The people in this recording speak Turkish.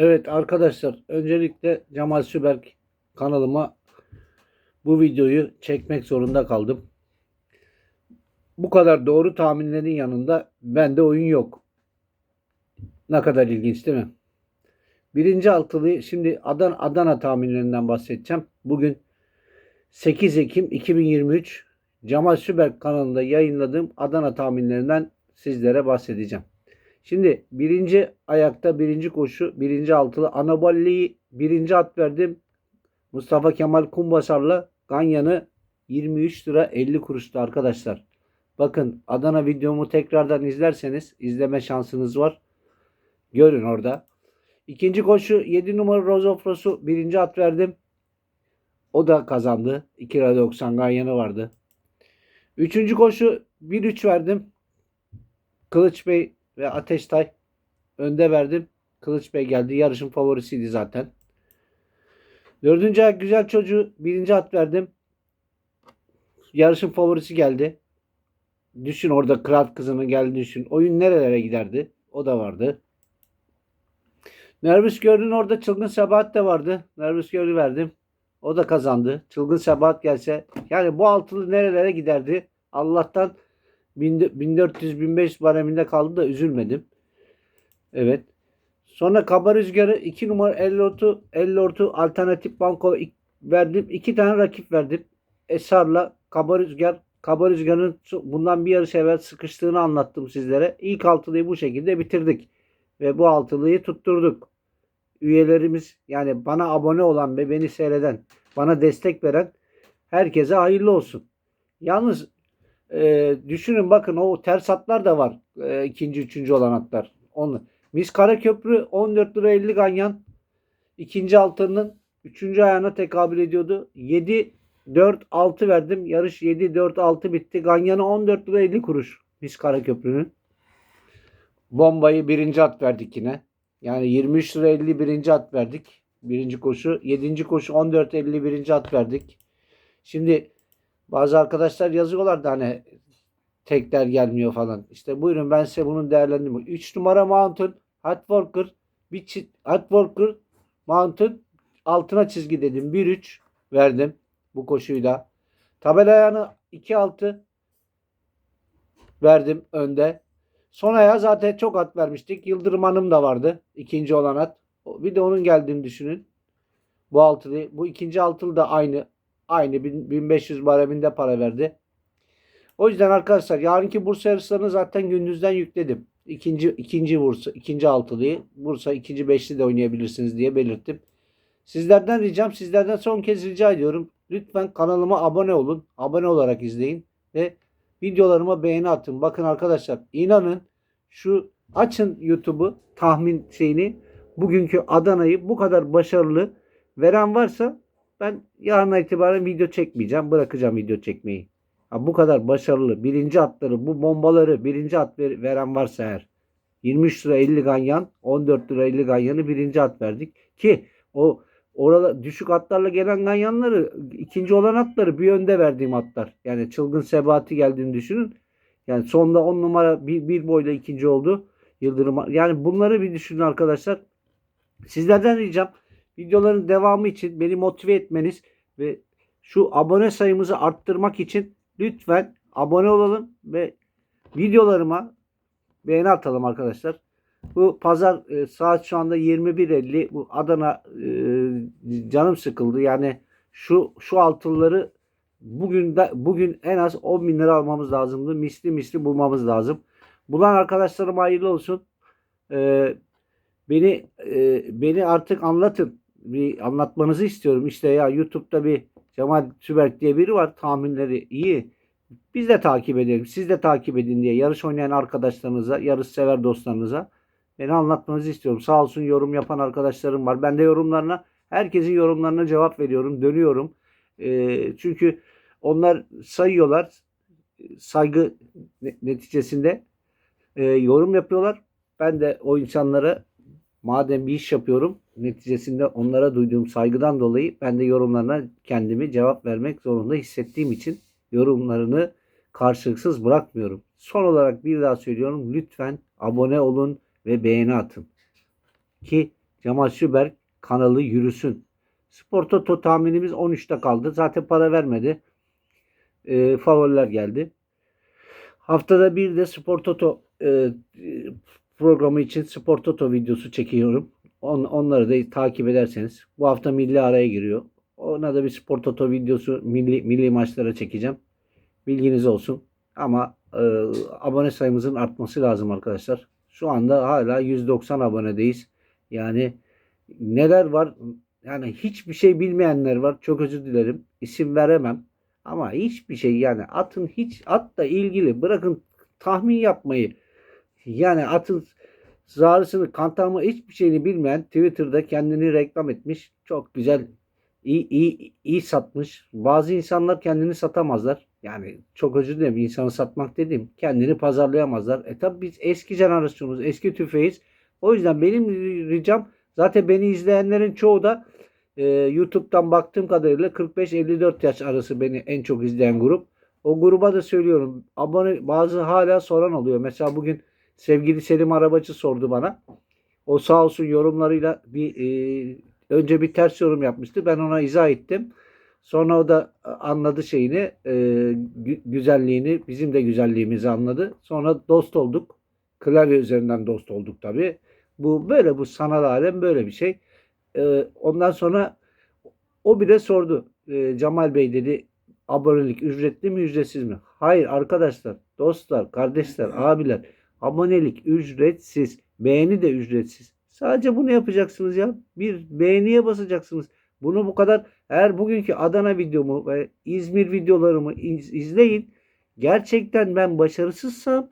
Evet arkadaşlar öncelikle Cemal Süberk kanalıma bu videoyu çekmek zorunda kaldım. Bu kadar doğru tahminlerin yanında bende oyun yok. Ne kadar ilginç değil mi? Birinci altılıyı şimdi Adana, Adana tahminlerinden bahsedeceğim. Bugün 8 Ekim 2023 Cemal Süberk kanalında yayınladığım Adana tahminlerinden sizlere bahsedeceğim. Şimdi birinci ayakta birinci koşu birinci altılı Anaballi'yi birinci at verdim. Mustafa Kemal Kumbasar'la Ganyan'ı 23 lira 50 kuruştu arkadaşlar. Bakın Adana videomu tekrardan izlerseniz izleme şansınız var. Görün orada. İkinci koşu 7 numara Rozofros'u birinci at verdim. O da kazandı. 2 lira 90 Ganyan'ı vardı. Üçüncü koşu 1-3 verdim. Kılıç Bey ve Ateştay önde verdim. Kılıç Bey geldi. Yarışın favorisiydi zaten. Dördüncü ayak güzel çocuğu birinci at verdim. Yarışın favorisi geldi. Düşün orada kral kızının geldi düşün. Oyun nerelere giderdi? O da vardı. Nervus Gör'ün orada Çılgın Sebahat de vardı. Nervus Gör'ü verdim. O da kazandı. Çılgın Sebahat gelse. Yani bu altılı nerelere giderdi? Allah'tan 1400-1500 bareminde kaldı da üzülmedim. Evet. Sonra kaba rüzgarı 2 numara 50 50 alternatif banko verdim. 2 tane rakip verdim. Esar'la kaba rüzgar kaba rüzgarın bundan bir yarış evvel sıkıştığını anlattım sizlere. İlk altılıyı bu şekilde bitirdik. Ve bu altılıyı tutturduk. Üyelerimiz yani bana abone olan ve beni seyreden, bana destek veren herkese hayırlı olsun. Yalnız e, düşünün bakın o ters hatlar da var. E, ikinci, üçüncü olan hatlar. Onu. Mis Karaköprü 14 lira 50 ganyan. ikinci altının üçüncü ayağına tekabül ediyordu. 7 4 6 verdim. Yarış 7 4 6 bitti. Ganyan'a 14 lira 50 kuruş. Mis Karaköprü'nün. Bombayı birinci at verdik yine. Yani 23 lira 50 birinci at verdik. Birinci koşu. Yedinci koşu 14 50 birinci at verdik. Şimdi bazı arkadaşlar yazıyorlar da hani tekler gelmiyor falan. İşte buyurun ben size bunun değerlendirme. 3 numara Mountain Hatworker bir çift Hatworker Mountain altına çizgi dedim. 1-3 verdim bu koşuyla. Tabela ayağını 2-6 verdim önde. Son ayağı zaten çok at vermiştik. Yıldırım Hanım da vardı. ikinci olan at. Bir de onun geldiğini düşünün. Bu altılı. Bu ikinci altılı da aynı. Aynı 1500 bareminde para verdi. O yüzden arkadaşlar yarınki Bursa yarışlarını zaten gündüzden yükledim. İkinci, ikinci Bursa, ikinci altılıyı, Bursa ikinci beşli de oynayabilirsiniz diye belirttim. Sizlerden ricam, sizlerden son kez rica ediyorum. Lütfen kanalıma abone olun. Abone olarak izleyin ve videolarıma beğeni atın. Bakın arkadaşlar inanın şu açın YouTube'u tahmin şeyini bugünkü Adana'yı bu kadar başarılı veren varsa ben yarın itibaren video çekmeyeceğim. Bırakacağım video çekmeyi. Ha, bu kadar başarılı birinci atları bu bombaları birinci at ver, veren varsa eğer 23 lira 50 ganyan 14 lira 50 ganyanı birinci at verdik ki o orada düşük atlarla gelen ganyanları ikinci olan atları bir yönde verdiğim atlar. Yani çılgın sebati geldiğini düşünün. Yani sonda 10 numara bir, bir boyla ikinci oldu. Yıldırım yani bunları bir düşünün arkadaşlar. Sizlerden ricam videoların devamı için beni motive etmeniz ve şu abone sayımızı arttırmak için lütfen abone olalım ve videolarıma beğeni atalım arkadaşlar. Bu pazar e, saat şu anda 21.50. Bu Adana e, canım sıkıldı. Yani şu şu altınları bugün de, bugün en az 10 bin lira almamız lazımdı. Misli misli bulmamız lazım. Bulan arkadaşlarıma hayırlı olsun. E, beni e, beni artık anlatın. Bir anlatmanızı istiyorum. İşte ya YouTube'da bir Cemal Tüberk diye biri var. Tahminleri iyi. Biz de takip edelim. Siz de takip edin diye yarış oynayan arkadaşlarınıza, yarış sever dostlarınıza beni anlatmanızı istiyorum. Sağ olsun yorum yapan arkadaşlarım var. Ben de yorumlarına, herkesin yorumlarına cevap veriyorum, dönüyorum. E, çünkü onlar sayıyorlar. Saygı neticesinde e, yorum yapıyorlar. Ben de o insanlara madem bir iş yapıyorum neticesinde onlara duyduğum saygıdan dolayı ben de yorumlarına kendimi cevap vermek zorunda hissettiğim için yorumlarını karşılıksız bırakmıyorum. Son olarak bir daha söylüyorum. Lütfen abone olun ve beğeni atın. Ki Cemal Süber kanalı yürüsün. Spor Toto tahminimiz 13'te kaldı. Zaten para vermedi. E, favoriler geldi. Haftada bir de Spor Toto e, programı için Spor Toto videosu çekiyorum. On, onları da takip ederseniz. Bu hafta milli araya giriyor. Ona da bir Spor Toto videosu milli, milli maçlara çekeceğim. Bilginiz olsun. Ama e, abone sayımızın artması lazım arkadaşlar. Şu anda hala 190 abonedeyiz. Yani neler var? Yani hiçbir şey bilmeyenler var. Çok özür dilerim. İsim veremem. Ama hiçbir şey yani atın hiç atla ilgili bırakın tahmin yapmayı. Yani atın zarısını kantarma hiçbir şeyini bilmeyen Twitter'da kendini reklam etmiş. Çok güzel iyi, iyi, iyi satmış. Bazı insanlar kendini satamazlar. Yani çok özür dilerim insanı satmak dediğim kendini pazarlayamazlar. E tabi biz eski jenerasyonuz, eski tüfeğiz. O yüzden benim ricam zaten beni izleyenlerin çoğu da e, YouTube'dan baktığım kadarıyla 45-54 yaş arası beni en çok izleyen grup. O gruba da söylüyorum. Abone bazı hala soran oluyor. Mesela bugün sevgili Selim Arabacı sordu bana. O sağ olsun yorumlarıyla bir e, önce bir ters yorum yapmıştı. Ben ona izah ettim. Sonra o da anladı şeyini, e, gü- güzelliğini, bizim de güzelliğimizi anladı. Sonra dost olduk. Klavye üzerinden dost olduk tabii. Bu böyle bu sanal alem böyle bir şey. E, ondan sonra o bile sordu. E, Cemal Bey dedi abonelik ücretli mi ücretsiz mi? Hayır arkadaşlar, dostlar, kardeşler, abiler abonelik ücretsiz. Beğeni de ücretsiz. Sadece bunu yapacaksınız ya. Bir beğeniye basacaksınız. Bunu bu kadar eğer bugünkü Adana videomu ve İzmir videolarımı iz- izleyin. Gerçekten ben başarısızsam